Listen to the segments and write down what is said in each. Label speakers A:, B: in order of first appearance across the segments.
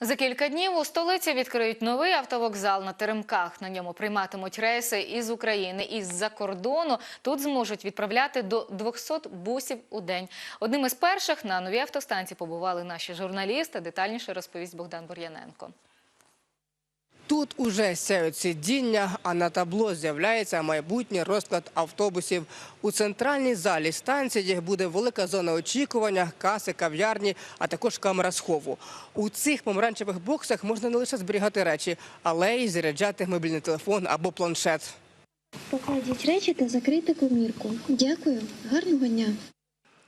A: За кілька днів у столиці відкриють новий автовокзал на Теремках. На ньому прийматимуть рейси із України і з-за кордону. Тут зможуть відправляти до 200 бусів у день. Одним із перших на новій автостанції побували наші журналісти. Детальніше розповість Богдан Бур'яненко.
B: Тут уже сяють сидіння, а на табло з'являється майбутній розклад автобусів. У центральній залі станції буде велика зона очікування, каси, кав'ярні, а також камера схову. У цих помаранчевих боксах можна не лише зберігати речі, але й заряджати мобільний телефон або планшет.
C: Покладіть речі та закрийте комірку. Дякую, гарного дня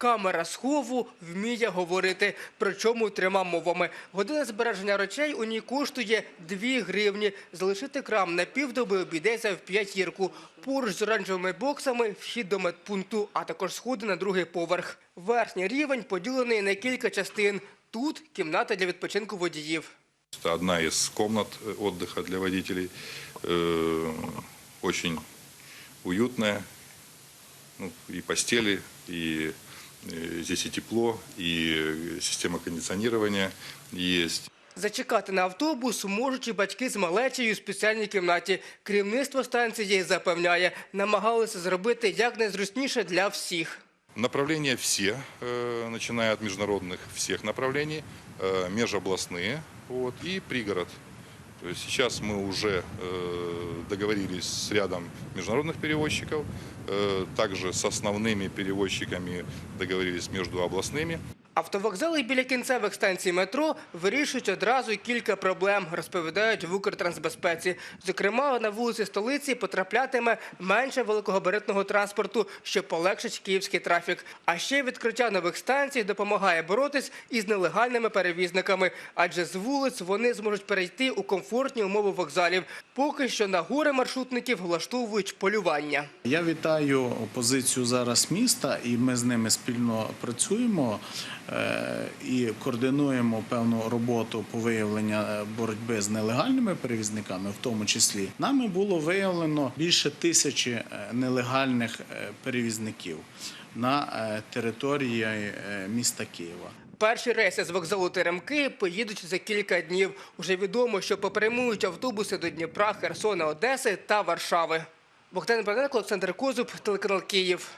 B: Камера схову вміє говорити, причому трьома мовами. Година збереження речей у ній коштує 2 гривні. Залишити крам на півдоби обійдеться в п'ятірку. Поруч з оранжевими боксами вхід до медпункту, а також сходи на другий поверх. Верхній рівень поділений на кілька частин. Тут кімната для відпочинку водіїв.
D: Это одна из комнат э, отдыха для водителей. Э, Очень уютная. Ну, и постели, и э, здесь и тепло, и э, система кондиционирования есть.
B: Зачекати на автобус можуть і батьки з малечею у спеціальній кімнаті. Керівництво станції запевняє, намагалися зробити якнайзручніше для всіх.
D: Направления все, э, начиная от международных всех направлений, э, межобластные вот, и пригород. То есть сейчас мы уже э, договорились с рядом международных перевозчиков, э, также с основными перевозчиками договорились между областными.
B: Автовокзали біля кінцевих станцій метро вирішують одразу кілька проблем, розповідають в Укртрансбезпеці. Зокрема, на вулиці столиці потраплятиме менше великогабаритного транспорту, що полегшить київський трафік. А ще відкриття нових станцій допомагає боротись із нелегальними перевізниками, адже з вулиць вони зможуть перейти у комфортні умови вокзалів. Поки що на гори маршрутників влаштовують полювання.
E: Я вітаю позицію зараз міста, і ми з ними спільно працюємо і координуємо певну роботу по виявленню е, боротьби з нелегальними перевізниками, в тому числі нами було виявлено більше тисячі е, нелегальних е, перевізників на е, території е, міста Києва.
B: Перші рейси з вокзалу Теремки поїдуть за кілька днів. Уже відомо, що попрямують автобуси до Дніпра, Херсона, Одеси та Варшави. Богдан Боненко, Олександр Козуб, телеканал Київ.